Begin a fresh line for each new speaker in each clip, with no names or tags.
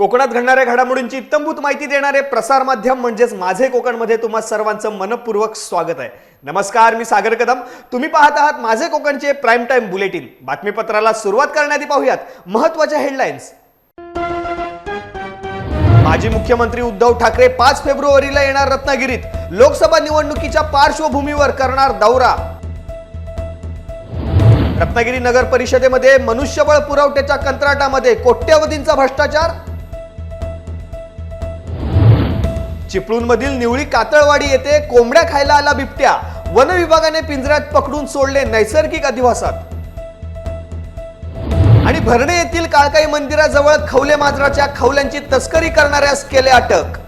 कोकणात घडणाऱ्या घडामोडींची इत्तमभूत माहिती देणारे प्रसार माध्यम म्हणजेच माझे कोकणमध्ये तुम्हा सर्वांचं मनपूर्वक स्वागत आहे. नमस्कार मी सागर कदम. तुम्ही पाहत आहात माझे कोकणचे प्राईम टाईम बुलेटिन बातमीपत्राला सुरुवात करण्याआधी पाहूयात महत्त्वाच्या हेडलाईन्स माजी मुख्यमंत्री उद्धव ठाकरे पाच फेब्रुवारीला येणार रत्नागिरीत. लोकसभा निवडणुकीच्या पार्श्वभूमीवर करणार दौरा. रत्नागिरी नगर परिषदेमध्ये मनुष्यबळ पुरवठ्याच्या कंत्राटामध्ये कोट्यवधींचा भ्रष्टाचार. चिपळूणमधील निवळी कातळवाडी येथे कोंबड्या खायला आला बिबट्या. वन विभागाने पिंजऱ्यात पकडून सोडले नैसर्गिक अधिवासात. आणि भरणे येथील काळकाई मंदिराजवळ खवले मांजराच्या खवल्यांची तस्करी करणाऱ्यास केले अटक.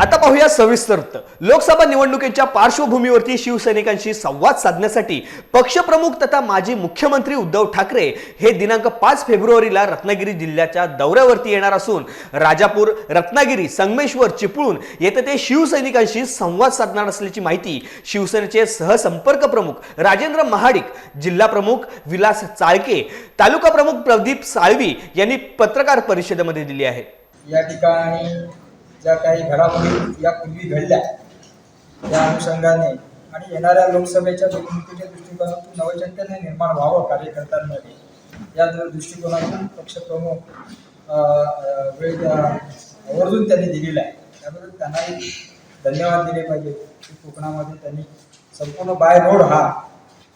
आता पाहूया सविस्तर लोकसभा निवडणुकीच्या पार्श्वभूमीवरती शिवसैनिकांशी संवाद साधण्यासाठी पक्षप्रमुख तथा माजी मुख्यमंत्री उद्धव ठाकरे हे दिनांक पाच फेब्रुवारीला रत्नागिरी जिल्ह्याच्या दौऱ्यावरती येणार असून राजापूर रत्नागिरी संगमेश्वर चिपळूण येथे ते शिवसैनिकांशी संवाद साधणार असल्याची माहिती शिवसेनेचे सहसंपर्क प्रमुख राजेंद्र महाडिक जिल्हा प्रमुख विलास चाळके तालुका प्रमुख प्रदीप साळवी यांनी पत्रकार परिषदेमध्ये दिली आहे.
या ठिकाणी ज्या काही घडामोडी यापूर्वी घडल्या त्या अनुषंगाने आणि येणाऱ्या लोकसभेच्या निवडणुकीच्या दृष्टिकोनातून नवचैतन्य निर्माण व्हावं कार्यकर्त्यांमध्ये. या दृष्टिकोनातून पक्षप्रमुख वेळ आवर्जून त्यांनी दिलेला आहे. त्याबद्दल त्यांनाही धन्यवाद दिले पाहिजे. की कोकणामध्ये त्यांनी संपूर्ण बाय रोड हा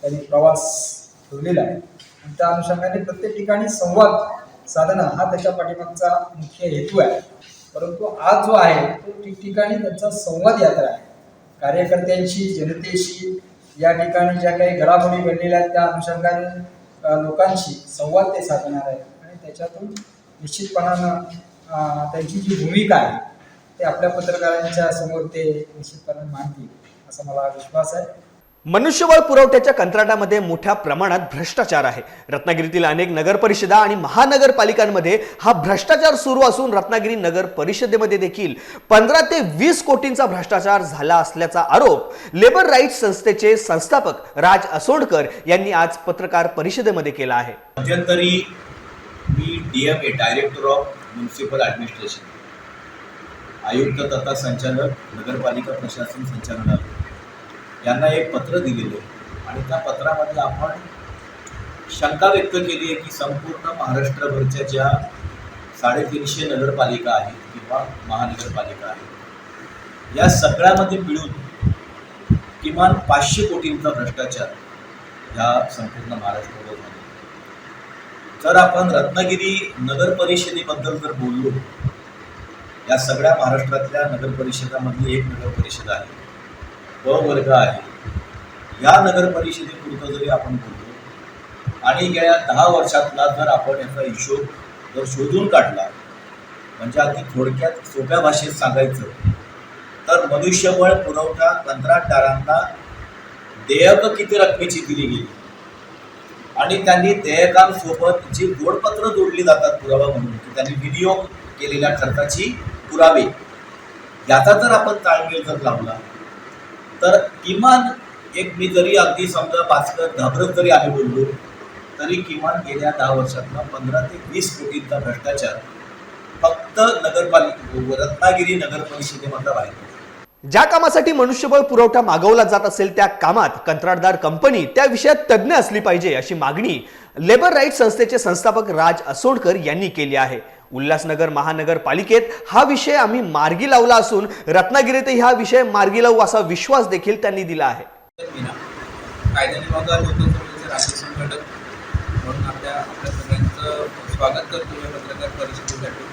त्यांनी प्रवास ठेवलेला आहे. आणि त्या अनुषंगाने प्रत्येक ठिकाणी संवाद साधणं हा त्याच्या पाठीमागचा मुख्य हेतू आहे. परंतु आज जो आहे तो ठिकठिकाणी त्यांचा संवाद यात्रा आहे. कार्यकर्त्यांशी जनतेशी या ठिकाणी ज्या काही घडामोडी घडलेल्या आहेत त्या अनुषंगाने लोकांशी संवाद ते साधणार आहेत. आणि त्याच्यातून निश्चितपणानं त्यांची जी भूमिका आहे ते आपल्या पत्रकारांच्या समोर ते निश्चितपणे मांडतील असा मला विश्वास आहे.
मनुष्यबळ पुरवठ्याच्या कंत्राटामध्ये मोठ्या प्रमाणात भ्रष्टाचार आहे. रत्नागिरीतील अनेक नगरपरिषदा आणि महानगरपालिकांमध्ये हा भ्रष्टाचार सुरू असून रत्नागिरी नगर परिषदेमध्ये देखील पंधरा ते वीस कोटींचा भ्रष्टाचार झाला असल्याचा आरोप लेबर राईट्स संस्थेचे संस्थापक राज असोडकर यांनी आज पत्रकार परिषदेमध्ये केला आहे.
मध्यंतरी मी D M A director of municipal administration आयुक्त तथा संचालक नगरपालिका प्रशासन संचालनालय यांना एक पत्र दिलेलं आहे. आणि त्या पत्रामध्ये आपण शंका व्यक्त केली आहे की संपूर्ण महाराष्ट्रभरच्या ज्या साडेतीनशे नगरपालिका आहेत किंवा महानगरपालिका आहेत या सगळ्यामध्ये मिळून किमान पाचशे कोटींचा भ्रष्टाचार ह्या संपूर्ण महाराष्ट्रावर झाला. जर आपण रत्नागिरी नगर परिषदेबद्दल जर बोललो या सगळ्या महाराष्ट्रातल्या नगर परिषदामधली एक नगर परिषद आहे. ब वर्ग आहे. या नगर परिषदेपुरतं जरी आपण बोललो आणि गेल्या दहा वर्षातला जर आपण याचा हिशोब जर शोधून काढला म्हणजे अगदी थोडक्यात सोप्या भाषेत सांगायचं तर मनुष्यबळ पुरवठा कंत्राटदारांना देयक किती रकमेची दिली गेली? आणि त्यांनी देयकांसोबत जी गोडपत्र जोडली जातात पुरावा म्हणून की त्यांनी विनियोग केलेल्या खर्चाची पुरावे याचा जर आपण ताळमेळ जर लावला तर किमान एक मी जरी अगदी समजा पाचकत घाबरत जरी आम्ही बोललो तरी किमान गेल्या दहा वर्षातला पंधरा ते वीस कोटींचा भ्रष्टाचार फक्त नगरपालिका रत्नागिरी नगर परिषदेमधला बाहेर
ज्या कामासाठी मनुष्यबळ पुरवठा मागवला जात असेल त्या कामात कंत्राटदार कंपनी त्या विषयात तज्ज्ञ असली पाहिजे अशी मागणी लेबर राईट संस्थेचे संस्थापक राज असोडकर यांनी केली आहे. उल्हासनगर महानगरपालिकेत हा विषय आम्ही मार्गी लावला असून रत्नागिरीतही हा विषय मार्गी लावू असा विश्वास देखील त्यांनी दिला आहे.
म्हणून आपल्या आपल्या सगळ्यांचं स्वागत करतो या पत्रकार परिषदेसाठी.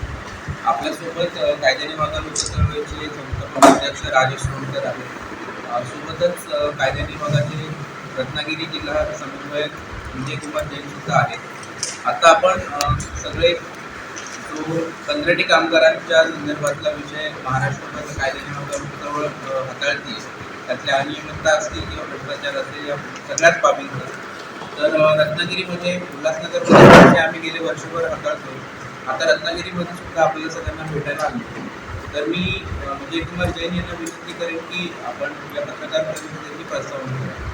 आपल्यासोबत कायद्याने मागा लोकसभेचे संस्थापक अध्यक्ष राजेश सोनकर आहेत. सोबतच कायद्याने बघाचे रत्नागिरी जिल्हा समन्वयक विजय कुमार जैन सुद्धा आहेत. आता आपण सगळे तो कंत्राटी कामगारांच्या संदर्भातला विषय महाराष्ट्रामध्ये कायद्याने बघा लोकजवळ हाताळते. त्यातल्या अनियमितता असतील किंवा भ्रष्टाचार असतील या सगळ्याच बाबींचा तर रत्नागिरीमध्ये उल्हासनगरमध्ये आम्ही गेले वर्षभर हाताळतो आता रत्नागिरीमध्ये सुद्धा आपल्याला सगळ्यांना भेटायला आलो. तर मी विजय म्हणजे कुमार जैन यांना विनंती करेन की आपण या पत्रकार परिषदेची प्रस्तावना करा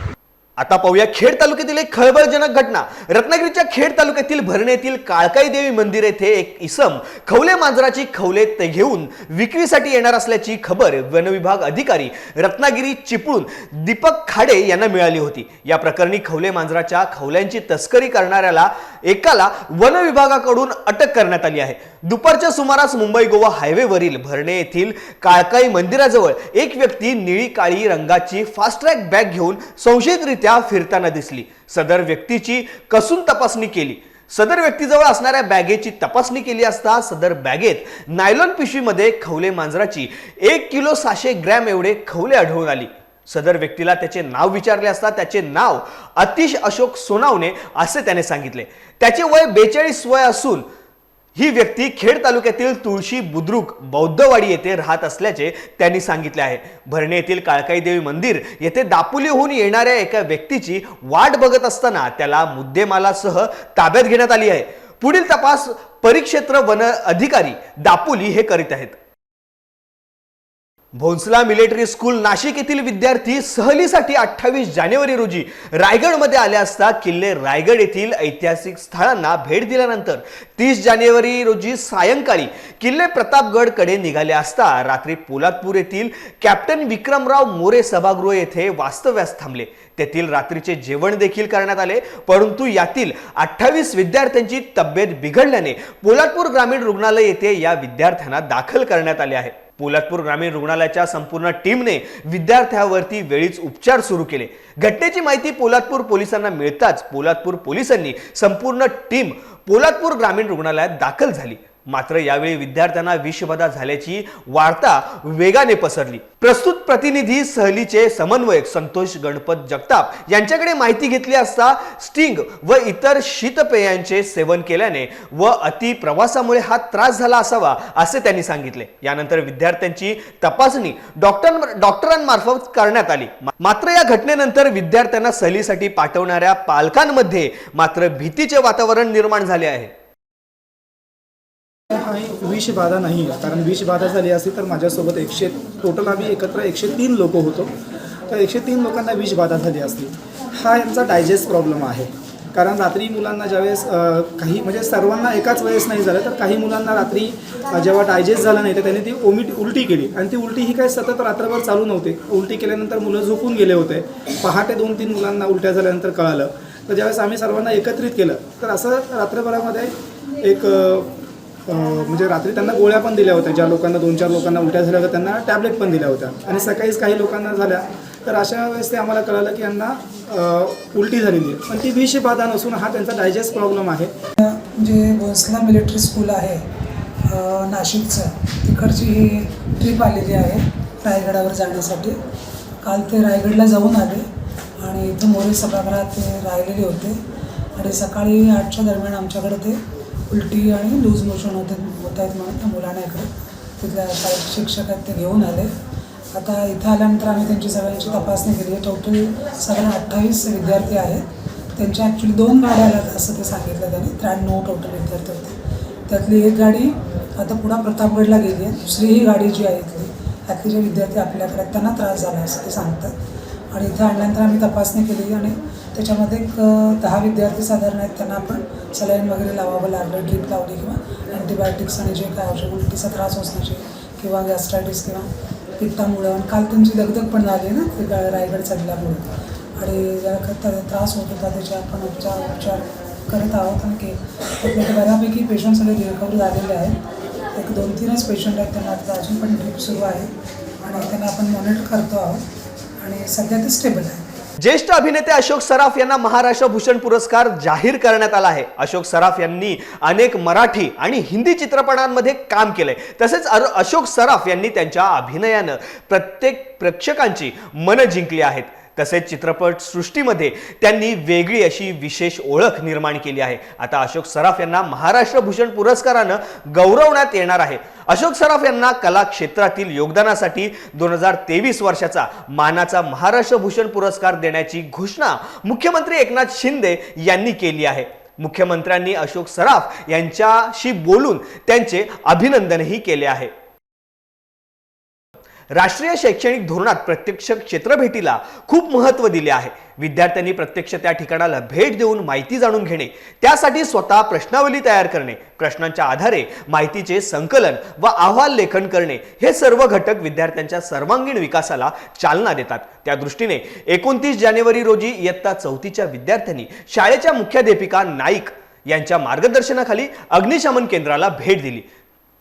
आता पाहूया खेड तालुक्यातील एक खळबळजनक घटना. रत्नागिरीच्या खेड तालुक्यातील भरणे येथील काळकाई देवी मंदिर येथे एक इसम खवले मांजराची खवले ते घेऊन विक्रीसाठी येणार असल्याची खबर वनविभाग अधिकारी रत्नागिरी चिपळूण दीपक खाडे यांना मिळाली होती. या प्रकरणी खवले मांजराच्या खवल्यांची तस्करी करणाऱ्याला एकाला वन विभागाकडून अटक करण्यात आली आहे. दुपारच्या सुमारास मुंबई गोवा हायवेवरील भरणे येथील काळकाई मंदिराजवळ एक व्यक्ती निळी काळी रंगाची फास्ट ट्रॅक बॅग घेऊन संशयितरित्या त्या फिरताना दिसली. सदर व्यक्तीची कसून तपासणी केली? सदर व्यक्तीजवळ असणाऱ्या बॅगेची तपासणी केली असता सदर बॅगेत नायलॉन पिशवीमध्ये खवले मांजराची एक किलो सहाशे ग्रॅम एवढे खवले आढळून आली. सदर व्यक्तीला त्याचे नाव विचारले असता त्याचे नाव अतिश अशोक सोनावणे असे त्याने सांगितले. त्याचे वय बेचाळीस वय असून ही व्यक्ती खेड तालुक्यातील तुळशी बुद्रुक बौद्धवाडी येथे राहत असल्याचे त्यांनी सांगितले आहे. भरणे येथील काळकाई देवी मंदिर येथे दापोलीहून येणाऱ्या एका व्यक्तीची वाट बघत असताना त्याला मुद्देमालासह ताब्यात घेण्यात आली आहे. पुढील तपास परिक्षेत्र वन अधिकारी दापोली हे करीत आहेत. भोंसला मिलिटरी स्कूल नाशिक येथील विद्यार्थी सहलीसाठी अठ्ठावीस जानेवारी रोजी रायगडमध्ये आले असता किल्ले रायगड येथील ऐतिहासिक स्थळांना भेट दिल्यानंतर तीस जानेवारी रोजी सायंकाळी किल्ले प्रतापगडकडे निघाले असता रात्री पोलादपूर येथील कॅप्टन विक्रमराव मोरे सभागृह येथे वास्तव्यास थांबले. तेथील रात्रीचे जेवण देखील करण्यात आले परंतु यातील अठ्ठावीस विद्यार्थ्यांची तब्येत बिघडल्याने पोलादपूर ग्रामीण रुग्णालय येथे या विद्यार्थ्यांना दाखल करण्यात आले आहे. पोलादपूर ग्रामीण रुग्णालयाच्या संपूर्ण टीमने विद्यार्थ्यावरती वेळीच उपचार सुरू केले. घटनेची माहिती पोलादपूर पोलिसांना मिळताच पोलादपूर पोलिसांनी संपूर्ण टीम पोलादपूर ग्रामीण रुग्णालयात दाखल झाली. मात्र यावेळी विद्यार्थ्यांना विषबाधा झाल्याची वार्ता वेगाने पसरली. प्रस्तुत प्रतिनिधी सहलीचे समन्वयक संतोष गणपत जगताप यांच्याकडे माहिती घेतली असता स्टिंग व इतर शीतपेयांचे सेवन केल्याने व अति प्रवासामुळे हा त्रास झाला असावा असे त्यांनी सांगितले. यानंतर विद्यार्थ्यांची तपासणी डॉक्टर डॉक्टरांमार्फत करण्यात आली. मात्र या घटनेनंतर विद्यार्थ्यांना सहलीसाठी पाठवणाऱ्या पालकांमध्ये मात्र भीतीचे वातावरण निर्माण झाले आहे.
काही विषबाधा नाही आहे. कारण विषबाधा झाली असती तर माझ्यासोबत एकशे टोटल आम्ही एकत्र एकशे तीन लोक होतो. तर एकशे तीन लोकांना विषबाधा झाली असती हा यांचा डायजेस्ट प्रॉब्लेम आहे. कारण रात्री मुलांना ज्यावेळेस काही म्हणजे सर्वांना एकाच वेळेस नाही झालं तर काही मुलांना रात्री जेव्हा डायजेस्ट झालं नाही तर त्यांनी ती ओमिट उलटी केली. आणि ती उलटी ही काही सतत रात्रभर चालू नव्हती. उलटी केल्यानंतर मुलं झोपून गेले होते. पहाटे दोन तीन मुलांना उलट्या झाल्यानंतर कळालं. तर ज्यावेळेस आम्ही सर्वांना एकत्रित केलं तर असं रात्रभरामध्ये एक म्हणजे रात्री त्यांना गोळ्या पण दिल्या होत्या. ज्या लोकांना दोन चार लोकांना उलट्या झाल्या होत्या त्यांना टॅबलेट पण दिल्या होत्या. आणि सकाळीच काही लोकांना झाल्या. तर अशा वेळेस ते आम्हाला कळालं की यांना उलटी झालेली आहे. पण ती विषबाधा नसून हा त्यांचा डायजेस्ट प्रॉब्लेम आहे.
जे भोसला मिलिटरी स्कूल आहे नाशिकचं तिकडची ही ट्रिप आलेली आहे रायगडावर जाण्यासाठी. काल ते रायगडला जाऊन आले आणि इथं मोरे सभागृहात ते राहिलेले होते. आणि सकाळी आठच्या दरम्यान आमच्याकडे ते उलटी आणि लूज मोशन होते होत आहेत म्हणून त्या मुलांना इकडे तिथल्या शिक्षक आहेत ते घेऊन आले. आता इथं आल्यानंतर आम्ही त्यांची सगळ्यांची तपासणी केली. आहे टोटल साधारण अठ्ठावीस विद्यार्थी आहेत. त्यांच्या ॲक्च्युली दोन गाड्या आल्यात असं ते सांगितलं त्यांनी. त्र्याण्णव टोटल विद्यार्थी होते. त्यातली एक गाडी आता पुन्हा प्रतापगडला गेली आहे. दुसरी ही गाडी जी आहे इथली त्यातले जे विद्यार्थी आपल्याकडे आहेत त्यांना त्रास झाला असं ते सांगतात. आणि इथं आणल्यानंतर आम्ही तपासणी केली आणि त्याच्यामध्ये एक दहा विद्यार्थी साधारण आहेत त्यांना आपण सलाईन वगैरे लावावं लागलं ड्रीप लावली किंवा अँटीबायोटिक्स आणि जे काय औषध उलटीचा त्रास असण्याचे किंवा गॅस्ट्रायटिस किंवा पित्तामुळं. आणि काल त्यांची दगदग पण झाली ना ते रायगड चढल्यामुळे आणि ज्या त्रास होत होता त्याचे आपण उपचार उपचार करत आहोत. आणि की आपल्याकडे बऱ्यापैकी पेशंट सगळे रिकवर झालेले आहेत. एक दोन तीनच पेशंट आहेत त्यांना आता अजून पण ड्रीप सुरू आहे. आणि त्यांना आपण मॉनिटर करतो आहोत. आणि सध्या ते स्टेबल आहे
ज्येष्ठ अभिनेते अशोक सराफ यांना महाराष्ट्र भूषण पुरस्कार जाहीर करण्यात आला आहे. अशोक सराफ यांनी अनेक मराठी आणि हिंदी चित्रपटांमध्ये काम केलंय. तसेच अशोक सराफ यांनी त्यांच्या अभिनयानं प्रत्येक प्रेक्षकांची मनं जिंकली आहेत. तसेच चित्रपट सृष्टीमध्ये त्यांनी वेगळी अशी विशेष ओळख निर्माण केली आहे. आता अशोक सराफ यांना महाराष्ट्र भूषण पुरस्कारानं गौरवण्यात येणार आहे. अशोक सराफ यांना कला क्षेत्रातील योगदानासाठी दोन हजार तेवीस वर्षाचा मानाचा महाराष्ट्र भूषण पुरस्कार देण्याची घोषणा मुख्यमंत्री एकनाथ शिंदे यांनी केली आहे. मुख्यमंत्र्यांनी अशोक सराफ यांच्याशी बोलून त्यांचे अभिनंदनही केले आहे. राष्ट्रीय शैक्षणिक धोरणात प्रत्यक्ष क्षेत्रभेटीला खूप महत्त्व दिले आहे. विद्यार्थ्यांनी प्रत्यक्ष त्या ठिकाणाला भेट देऊन माहिती जाणून घेणे त्यासाठी स्वतः प्रश्नावली तयार करणे प्रश्नांच्या आधारे माहितीचे संकलन व अहवाल लेखन करणे हे सर्व घटक विद्यार्थ्यांच्या सर्वांगीण विकासाला चालना देतात. त्या दृष्टीने एकोणतीस जानेवारी रोजी इयत्ता चौथीच्या विद्यार्थ्यांनी शाळेच्या मुख्याध्यापिका नाईक यांच्या मार्गदर्शनाखाली अग्निशमन केंद्राला भेट दिली.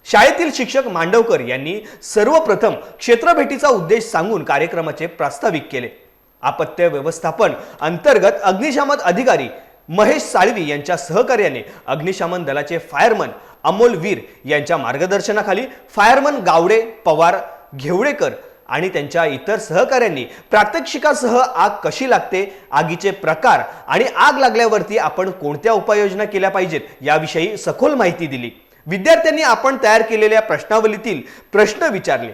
शाळेतील शिक्षक मांडवकर यांनी सर्वप्रथम क्षेत्रभेटीचा उद्देश सांगून कार्यक्रमाचे प्रास्ताविक केले. आपत्य व्यवस्थापन अंतर्गत अग्निशामक अधिकारी महेश साळवी यांच्या सहकार्याने अग्निशमन दलाचे फायरमन अमोल वीर यांच्या मार्गदर्शनाखाली फायरमन गावडे पवार घेवडेकर आणि त्यांच्या इतर सहकाऱ्यांनी प्रात्यक्षिकासह आग कशी लागते आगीचे प्रकार आणि आग लागल्यावरती आपण कोणत्या उपाययोजना केल्या पाहिजेत याविषयी सखोल माहिती दिली. विद्यार्थ्यांनी आपण तयार केलेल्या प्रश्नावलीतील प्रश्न विचारले.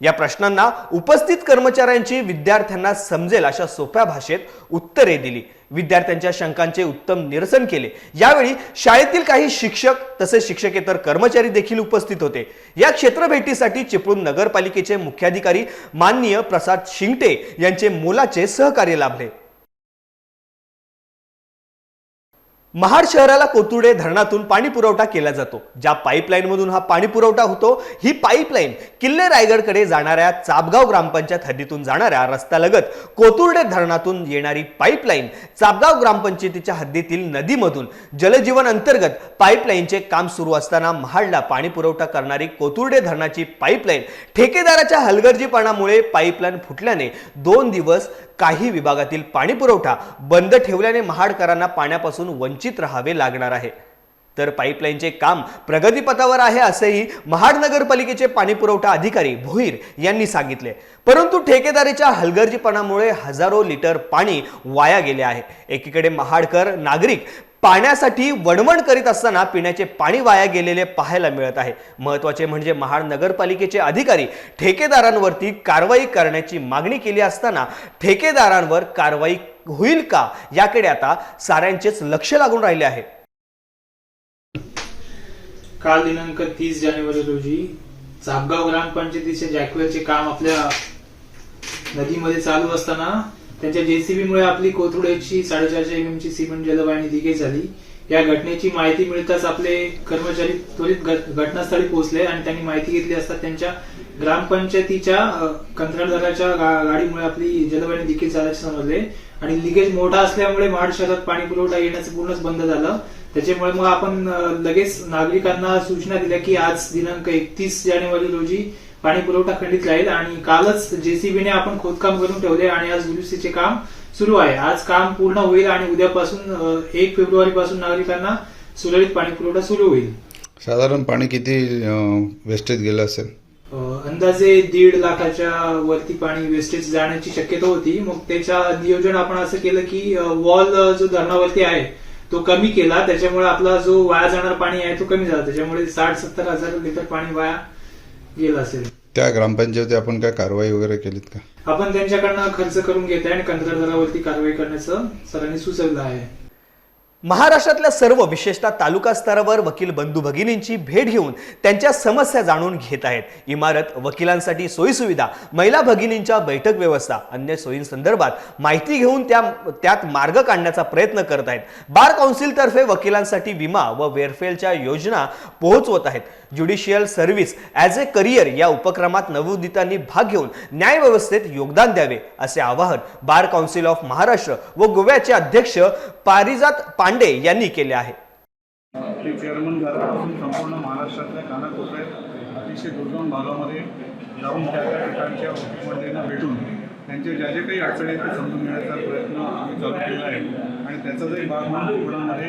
या प्रश्नांना उपस्थित कर्मचाऱ्यांची विद्यार्थ्यांना समजेल अशा सोप्या भाषेत उत्तरे दिली. विद्यार्थ्यांच्या शंकांचे उत्तम निरसन केले. यावेळी शाळेतील काही शिक्षक तसेच शिक्षकेतर कर्मचारी देखील उपस्थित होते. या क्षेत्रभेटीसाठी चिपळूण नगरपालिकेचे मुख्याधिकारी माननीय प्रसाद शिंगटे यांचे मोलाचे सहकार्य लाभले. महाड शहराला कोतुडे धरणातून पाणी पुरवठा केला जातो. ज्या पाईपलाईनमधून हा पाणी पुरवठा होतो ही पाईपलाईन किल्ले रायगडकडे जाणाऱ्या चापगाव ग्रामपंचायत हद्दीतून जाणाऱ्या रस्त्यालगत कोतुर्डे धरणातून येणारी पाईपलाईन चापगाव ग्रामपंचायतीच्या हद्दीतील नदीमधून जलजीवन अंतर्गत पाईपलाईनचे काम सुरू असताना महाडला पाणी पुरवठा करणारी कोतुर्डे धरणाची पाईपलाईन ठेकेदाराच्या हलगर्जीपणामुळे पाईपलाईन फुटल्याने दोन दिवस काही विभागातील पाणी पुरवठा बंद ठेवल्याने महाडकरांना पाण्यापासून वंचित राहावे लागणार आहे. तर पाईपलाईनचे काम प्रगतीपथावर आहे असेही महाड नगरपालिकेचे पाणी पुरवठा अधिकारी भोईर यांनी सांगितले. परंतु ठेकेदारीच्या हलगर्जीपणामुळे हजारो लिटर पाणी वाया गेले आहे. एकीकडे महाडकर नागरिक पाण्यासाठी वणवण करीत असताना पिण्याचे पाणी वाया गेलेले पाहायला मिळत आहे. महत्त्वाचे म्हणजे महाड नगरपालिकेचे अधिकारी ठेकेदारांवरती कारवाई करण्याची मागणी केली असताना ठेकेदारांवर कारवाई होईल का याकडे आता साऱ्यांचेच लक्ष लागून राहिले आहे.
काल दिनांक तीस जानेवारी रोजी चापगाव ग्रामपंचायतीचे जॅकवेलचे काम आपल्या नदीमध्ये चालू असताना त्यांच्या जेसीबी मुळे आपली कोथरुड्याची साडेचारशे एम ची सिमेंट जलवाहिनी लिकेज झाली. या घटनेची माहिती मिळताच आपले कर्मचारी त्वरित घटनास्थळी पोहोचले आणि त्यांनी माहिती घेतली असता त्यांच्या ग्रामपंचायतीच्या कंत्राटदाराच्या गाडीमुळे आपली जलवाहिनी लिकेज झाल्याचे समजले. आणि लिकेज मोठा असल्यामुळे महाड शहरात पाणी पुरवठा येण्याचं पूर्णच बंद झालं. त्याच्यामुळे मग आपण लगेच नागरिकांना सूचना दिल्या की आज दिनांक एकतीस जानेवारी रोजी पाणी पुरवठा खंडित राहील आणि कालच जेसीबीने आपण खोदकाम करून ठेवले आणि आज दुरुस्तीचे काम सुरू आहे. आज काम पूर्ण होईल आणि उद्यापासून एक फेब्रुवारी पासून नागरिकांना सुरळीत पाणी पुरवठा सुरू होईल.
साधारण पाणी किती वेस्टेज गेलं असेल?
अंदाजे दीड लाखाच्या वरती पाणी वेस्टेज जाण्याची शक्यता होती. मग त्याच्या नियोजन आपण असं केलं की वॉल जो धरणावरती आहे तो कमी केला. त्याच्यामुळे आपला जो वाया जाणार पाणी आहे तो कमी झाला. त्याच्यामुळे साठ सत्तर हजार लिटर पाणी वाया गेलं असेल.
त्या ग्रामपंचायती आपण काय कारवाई वगैरे केलीत का?
आपण त्यांच्याकडनं खर्च करून घेत आहे आणि कंत्राटदारावरती कारवाई करण्याचं सरांनी सुचवलं आहे.
महाराष्ट्रातल्या सर्व विशेषतः तालुका स्तरावर वकील बंधू भगिनींची भेट घेऊन त्यांच्या समस्या जाणून घेत आहेत. इमारत वकिलांसाठी सोयीसुविधा महिला भगिनींच्या बैठक व्यवस्था अन्य सोयींसंदर्भात माहिती घेऊन त्या त्यात मार्ग काढण्याचा प्रयत्न करत आहेत. बार काउन्सिलतर्फे वकिलांसाठी विमा व वेरफेलच्या योजना पोहोचवत आहेत. Judicial service as a career या उपक्रमात नवोदितांनी भाग घेऊन न्याय व्यवस्थेत योगदान द्यावे असे आवाहन बार काउन्सिल ऑफ महाराष्ट्र व गोव्याचे अध्यक्ष पारिजात पांडे यांनी केले आहे.
ते चेअरमन झाल्यापासून संपूर्ण महाराष्ट्रातल्या कानाकोपऱ्यात अतिशय दुर्गम भागामध्ये जाऊन त्या त्या ठिकाणच्या मंडळींना भेटून त्यांचे ज्या ज्या काही अडचणी आहेत ते समजून घेण्याचा प्रयत्न आम्ही चालू केला आहे. आणि त्याचाच एक भाग म्हणून कोकणामध्ये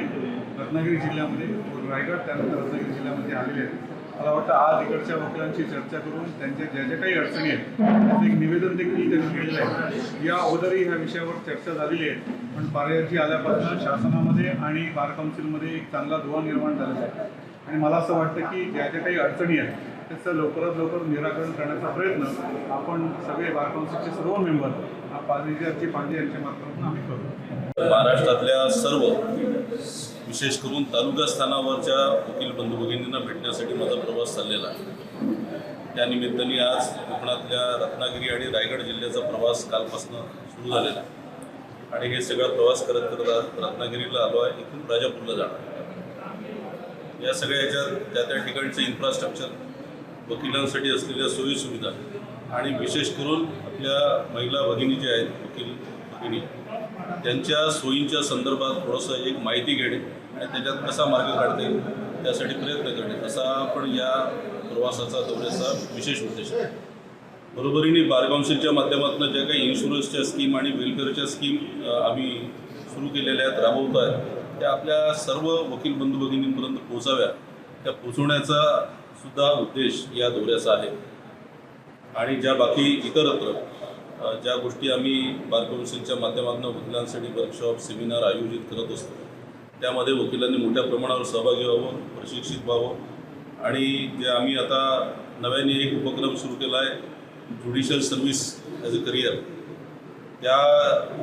रत्नागिरी जिल्ह्यामध्ये रायगड त्यानंतर रत्नागिरी जिल्ह्यामध्ये आलेले आहेत. मला वाटतं आज इकडच्या वकिलांशी चर्चा करून त्यांच्या ज्या ज्या काही अडचणी आहेत त्याचं एक निवेदन देखील त्यांनी केलेलं आहे. या अगोदरही ह्या विषयावर चर्चा झालेली आहे. पण पार्याची आल्यापासून शासनामध्ये आणि बार काउन्सिलमध्ये एक चांगला दुवा निर्माण झालेला आहे. आणि मला असं वाटतं की ज्या ज्या काही अडचणी आहेत त्याचं लवकरात लवकर निराकरण करण्याचा प्रयत्न आपण सगळे बार काउन्सिलचे सर्व मेंबर पार्टीचे पांडे यांच्या माध्यमातून आम्ही करू.
महाराष्ट्रातल्या सर्व विशेष करून तालुका स्थानावरच्या वकील बंधू भगिनींना भेटण्यासाठी माझा प्रवास चाललेला आहे. त्यानिमित्ताने आज कोकणातल्या रत्नागिरी आणि रायगड जिल्ह्याचा प्रवास कालपासून सुरू झालेला आहे. आणि हे सगळा प्रवास करत करत आज रत्नागिरीला आलो आहे इथून राजापूरला जाणार या सगळ्या ह्याच्यात त्या त्या ठिकाणचं इन्फ्रास्ट्रक्चर वकिलांसाठी असलेल्या सोयीसुविधा आणि विशेष करून आपल्या महिला भगिनी ज्या आहेत वकील भगिनी त्यांच्या सोयींच्या संदर्भात थोडंसं एक माहिती घेणे आणि त्याच्यात कसा मार्ग काढता येईल त्यासाठी प्रयत्न करणे. असा पण या प्रवासाचा दौऱ्याचा विशेष उद्देश आहे. बरोबरीने बार काउन्सिलच्या माध्यमातून ज्या काही इन्शुरन्सच्या स्कीम आणि वेलफेअरच्या स्कीम आम्ही सुरू केलेल्या आहेत राबवत आहे त्या आपल्या सर्व वकील बंधू भगिनींपर्यंत पोहोचाव्या त्या पोचवण्याचा सुद्धा उद्देश या दौऱ्याचा आहे. आणि ज्या बाकी इतरत्र ज्या गोष्टी आम्ही बार कौन्सिलच्या माध्यमातून वकिलांसाठी वर्कशॉप सेमिनार आयोजित करत असतो त्यामध्ये वकिलांनी मोठ्या प्रमाणावर सहभागी व्हावं प्रशिक्षित व्हावं. आणि जे आम्ही आता नव्याने एक उपक्रम सुरू केला आहे judicial service as a career त्या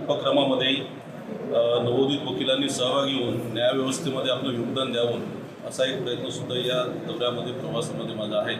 उपक्रमामध्ये नवोदित वकिलांनी सहभागी होऊन न्यायव्यवस्थेमध्ये आपलं योगदान द्यावं असा एक प्रयत्नसुद्धा या दौऱ्यामध्ये प्रवासामध्ये माझा आहे.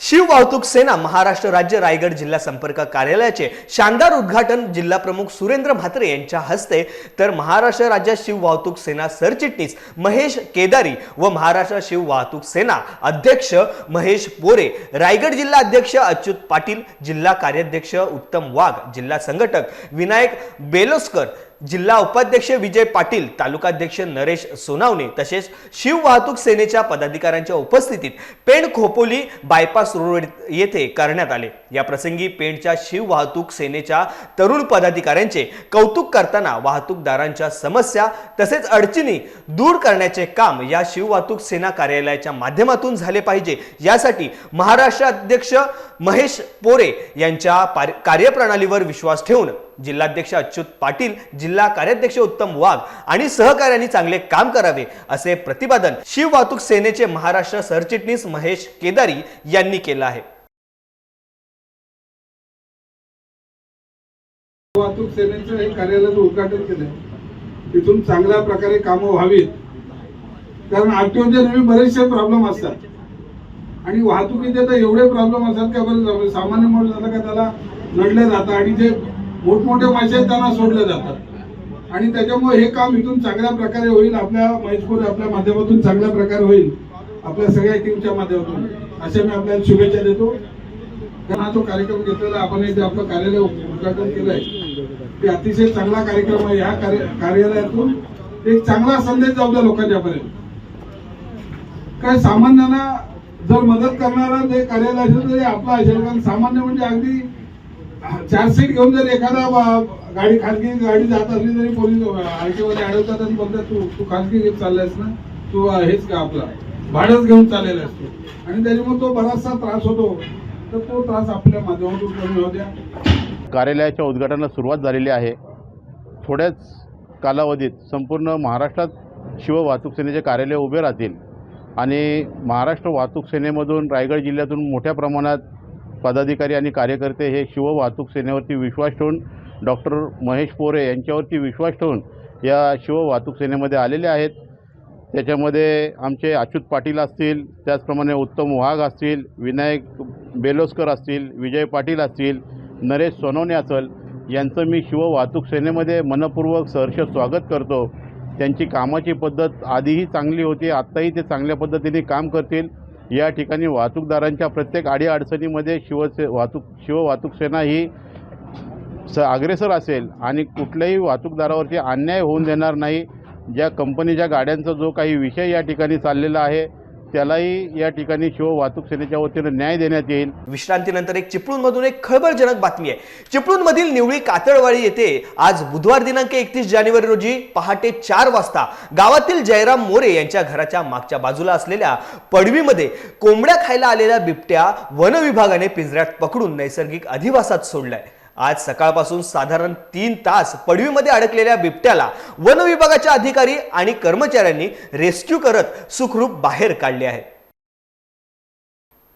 शिव वाहतूक सेना महाराष्ट्र राज्य रायगड जिल्हा संपर्क कार्यालयाचे शानदार उद्घाटन जिल्हा प्रमुख सुरेंद्र म्हात्रे यांच्या हस्ते तर महाराष्ट्र राज्य शिव वाहतूक सेना सरचिटणीस महेश केदारी व महाराष्ट्र शिव वाहतूक सेना अध्यक्ष महेश पोरे रायगड जिल्हा अध्यक्ष अच्युत पाटील जिल्हा कार्याध्यक्ष उत्तम वाघ जिल्हा संघटक विनायक बेलोस्कर जिल्हा उपाध्यक्ष विजय पाटील तालुकाध्यक्ष नरेश सोनावणे तसेच शिव वाहतूक सेनेच्या पदाधिकाऱ्यांच्या उपस्थितीत पेण खोपोली बायपास रोड येथे करण्यात आले. या प्रसंगी पेणच्या शिव वाहतूक सेनेच्या तरुण पदाधिकाऱ्यांचे कौतुक करताना वाहतूकदारांच्या समस्या तसेच अडचणी दूर करण्याचे काम या शिव वाहतूक सेना कार्यालयाच्या माध्यमातून झाले पाहिजे. यासाठी महाराष्ट्र अध्यक्ष महेश पोरे यांच्या पार- कार्यप्रणालीवर विश्वास ठेवून जिल्हाध्यक्ष अच्युत पाटील जिल्हा कार्याध्यक्ष उत्तम वाघ आणि सहकार्यांनी चांगले काम करावे असे प्रतिपादन शिव वाहतूक सेनेचे महाराष्ट्र सरचिटणीस महेश केदारी यांनी केलं आहे.
वाहतूक सेनेचं हे कार्यालयाचं उद्घाटन केलंय तिथून चांगल्या प्रकारे कामं व्हावीत. कारण आरटीओचे नेहमी बरेचसे प्रॉब्लेम असतात. आणि वाहतुकीचे तर एवढे प्रॉब्लेम असतात का बरं सामान्य माणूस झालं का त्याला लढलं जातं आणि जे मोठमोठे मासे त्यांना सोडले जातात. आणि त्याच्यामुळे हे काम इथून चांगल्या प्रकारे होईल आपल्या महेशपूर आपल्या माध्यमातून चांगल्या प्रकारे होईल आपल्या सगळ्या टीमच्या माध्यमातून. अशा मी आपल्याला शुभेच्छा देतो. कारण हा जो कार्यक्रम घेतलेला आपण जे आपलं कार्यालय उद्घाटन केलंय ते अतिशय चांगला कार्यक्रम आहे. ह्या कार्य- कार्यालयातून एक चांगला संदेश जाऊ द्या लोकांच्यापर्यंत. काय सामान्यांना जर मदत करणारा जे कार्यालय असेल तर आपला आपलं असेल कारण सामान्य म्हणजे अगदी चार सीट घेऊन जर एखादा गाडी खाजगी गाडी जात असली तरी पोलीस आरटी अडवतात आणि बघतात तू तू खाजगी घेऊन चाललायस ना? तू हेच का आपला? भाडंच घेऊन चाललेला असतो आणि त्याच्यामुळे तो बराचसा त्रास होतो. तर तो त्रास आपल्या माध्यमातून कमी होत्या
कार्यालयाच्या उद्घाटनाला सुरुवात झालेली आहे. थोड्याच कालावधीत संपूर्ण महाराष्ट्रात शिव वाहतूक सेनेचे कार्यालय उभे राहतील. आणि महाराष्ट्र वाहतूक सेनेमधून रायगड जिल्ह्यातून मोठ्या प्रमाणात पदाधिकारी आणि कार्यकर्ते हे शिव वाहतूक सेनेवरती विश्वास ठेवून डॉक्टर महेश पोरे यांच्यावरती विश्वास ठेवून या शिव वाहतूक सेनेमध्ये आलेले आहेत. त्याच्यामध्ये आमचे अच्युत पाटील असतील त्याचप्रमाणे उत्तम वाघ असतील विनायक बेलोस्कर असतील विजय पाटील असतील नरेश सोनवणे असेल यांचं मी शिव वाहतूक सेनेमध्ये मनपूर्वक सहर्ष स्वागत करतो. त्यांची कामाची पद्धत आधीही चांगली होती आत्ताही ते चांगल्या पद्धतीने काम करतील. या ठिकाणी वाहतूकदारांच्या प्रत्येक अडीअडचणीमध्ये शिवसे वाहतूक शिव वाहतूक सेना ही स अग्रेसर असेल आणि कुठल्याही वाहतूकदारावरती अन्याय होऊन देणार नाही. ज्या कंपनीच्या गाड्यांचा जो काही विषय या ठिकाणी चाललेला आहे त्यालाही या ठिकाणी शिव वाहतूक सेनेच्या वतीनं न्याय देण्यात येईल.
विश्रांतीनंतर एक चिपळूणमधून एक खळबळजनक बातमी आहे. चिपळूणमधील निवळी कातळवाडी येथे आज बुधवार दिनांक एकतीस जानेवारी रोजी पहाटे चार वाजता गावातील जयराम मोरे यांच्या घराच्या मागच्या बाजूला असलेल्या पडवीमध्ये कोंबड्या खायला आलेल्या बिबट्या वन विभागाने पिंजऱ्यात पकडून नैसर्गिक अधिवासात सोडलाय. आज सकाळपासून साधारण तीन तास पडवीमध्ये अडकलेल्या बिबट्याला वन विभागाच्या अधिकारी आणि कर्मचाऱ्यांनी रेस्क्यू करत सुखरूप बाहेर काढले आहे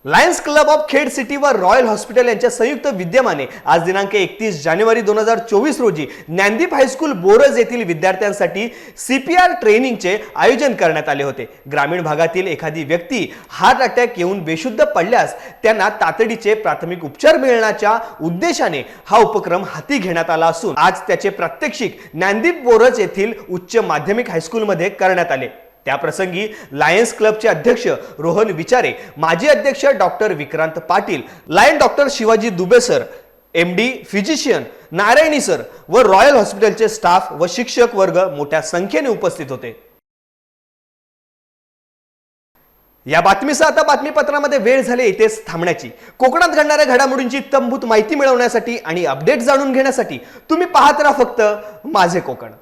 Lions club of Khed city व रॉयल हॉस्पिटल यांच्या संयुक्त विद्यमाने आज दिनांक एकतीस जानेवारी दोन हजार चोवीस रोजी ज्ञानदीप हायस्कूल बोरज येथील विद्यार्थ्यांसाठी सीपीआर ट्रेनिंगचे आयोजन करण्यात आले होते. ग्रामीण भागातील एखादी व्यक्ती हार्ट अटॅक येऊन बेशुद्ध पडल्यास त्यांना तातडीचे प्राथमिक उपचार मिळण्याच्या उद्देशाने हा उपक्रम हाती घेण्यात आला असून आज त्याचे प्रात्यक्षिक ज्ञानदीप बोरज येथील उच्च माध्यमिक हायस्कूलमध्ये करण्यात आले. त्याप्रसंगी लायन्स क्लबचे अध्यक्ष रोहन विचारे माजी अध्यक्ष doctor Vikrant Patil lion doctor Shivaji Dubey sir M D physician Narayani sir व रॉयल हॉस्पिटलचे स्टाफ व शिक्षक वर्ग मोठ्या संख्येने उपस्थित होते. या बातमीसह आता बातमीपत्रामध्ये वेळ झाली इथेच थांबण्याची. कोकणात घडणाऱ्या घडामोडींची तंबूत माहिती मिळवण्यासाठी आणि अपडेट जाणून घेण्यासाठी तुम्ही पाहत राहा फक्त माझे कोकण.